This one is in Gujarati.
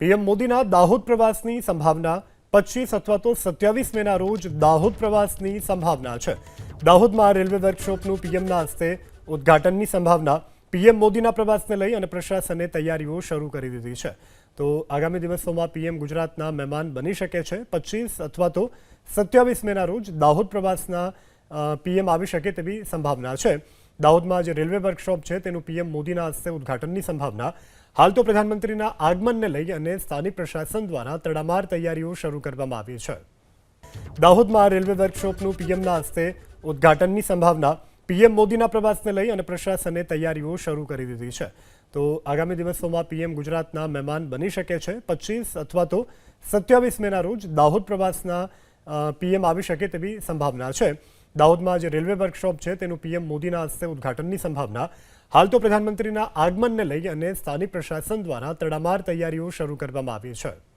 પીએમ મોદીના દાહોદ પ્રવાસની સંભાવના પચીસ અથવા તો સત્યાવીસ મેના રોજ દાહોદ પ્રવાસની સંભાવના છે. દાહોદમાં રેલવે વર્કશોપનું પીએમના હસ્તે ઉદ્ઘાટનની સંભાવના પીએમ મોદીના પ્રવાસને લઈ અને પ્રશાસને તૈયારીઓ શરૂ કરી દીધી છે. તો આગામી દિવસોમાં પીએમ ગુજરાતના મહેમાન બની શકે છે. પચીસ અથવા તો સત્યાવીસ મેના રોજ દાહોદ પ્રવાસના પીએમ આવી શકે તેવી સંભાવના છે. દાહોદમાં જે રેલવે વર્કશોપ છે. તેનું પીએમ મોદીના હસ્તે ઉદ્ઘાટનની સંભાવના. હાલ તો પ્રધાનમંત્રીના આગમનને લઈ અને સ્થાનિક પ્રશાસન દ્વારા તડામાર તૈયારીઓ શરૂ કરવામાં આવી છે. દાહોદમાં રેલવે વર્કશોપનું પીએમના હસ્તે ઉદ્ઘાટનની સંભાવના. પીએમ મોદીના પ્રવાસને લઈ અને પ્રશાસને તૈયારીઓ શરૂ કરી દીધી છે. તો આગામી દિવસોમાં પીએમ ગુજરાતના મહેમાન બની શકે છે. પચીસ અથવા તો સત્યાવીસ મેના રોજ દાહોદ પ્રવાસના પીએમ આવી શકે તેવી સંભાવના છે. દાહોદમાં જે રેલવે વર્કશોપ છે. તેનું પીએમ મોદીના હસ્તે ઉદ્ઘાટનની સંભાવના. હાલ તો પ્રધાનમંત્રીના આગમનને લઈ અને સ્થાનિક પ્રશાસન દ્વારા તડામાર તૈયારીઓ શરૂ કરવામાં આવી છે.